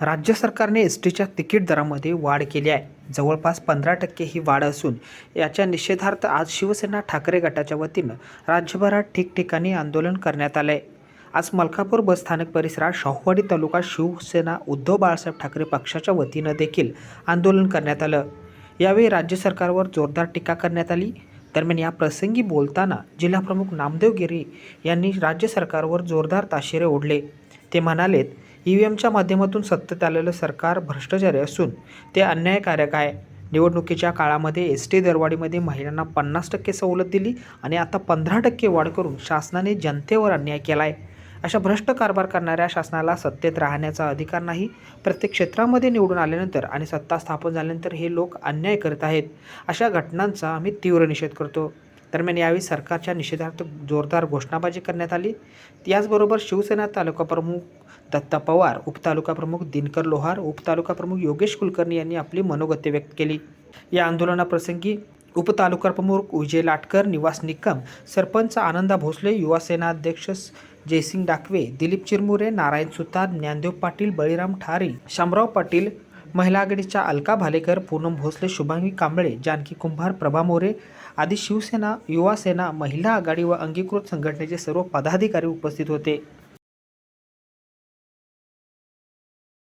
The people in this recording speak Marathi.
राज्य सरकारने एस टीच्या तिकीट दरामध्ये वाढ केली आहे. जवळपास पंधरा टक्के ही वाढ असून याच्या निषेधार्थ आज शिवसेना ठाकरे गटाच्या वतीनं राज्यभरात ठिकठिकाणी आंदोलन करण्यात आलं आहे आज मलकापूर बसस्थानक परिसरात शाहूवाडी तालुका शिवसेना उद्धव बाळासाहेब ठाकरे पक्षाच्या वतीनं देखील आंदोलन करण्यात आलं. यावेळी राज्य सरकारवर जोरदार टीका करण्यात आली. दरम्यान या प्रसंगी बोलताना जिल्हाप्रमुख नामदेव गिरी यांनी राज्य सरकारवर जोरदार ताशेरे ओढले. ते म्हणालेत ई व्ही एमच्या माध्यमातून सत्तेत आलेलं सरकार भ्रष्टाचारी असून ते अन्यायकारक आहे. निवडणुकीच्या काळामध्ये एस टी दरवाढीमध्ये महिलांना पन्नास टक्के सवलत दिली आणि आता पंधरा टक्के वाढ करून शासनाने जनतेवर अन्याय केला आहे अशा भ्रष्ट कारभार करणाऱ्या शासनाला सत्तेत राहण्याचा अधिकार नाही. प्रत्येक क्षेत्रामध्ये निवडून आल्यानंतर आणि सत्ता स्थापन झाल्यानंतर हे लोक अन्याय करत आहेत. अशा घटनांचा आम्ही तीव्र निषेध करतो. दरम्यान यावेळी सरकारच्या निषेधार्थ जोरदार घोषणाबाजी करण्यात आली. याचबरोबर शिवसेना तालुका प्रमुख दत्ता पवार उपतालुका प्रमुख दिनकर लोहार उपतालुका प्रमुख योगेश कुलकर्णी यांनी आपली मनोगत्य व्यक्त केली. या आंदोलनाप्रसंगी उपतालुका प्रमुख विजय लाटकर निवास निकम सरपंच आनंदा भोसले युवासेना अध्यक्ष जयसिंग डाकवे दिलीप चिरमुरे नारायण सुतार ज्ञानदेव पाटील बळीराम ठारी शामराव पाटील महिला आघाडीच्या अलका भालेकर पूनम भोसले शुभांगी कांबळे जानकी कुंभार प्रभा मोरे आदी शिवसेना युवासेना महिला आघाडी व अंगीकृत संघटनेचे सर्व पदाधिकारी उपस्थित होते.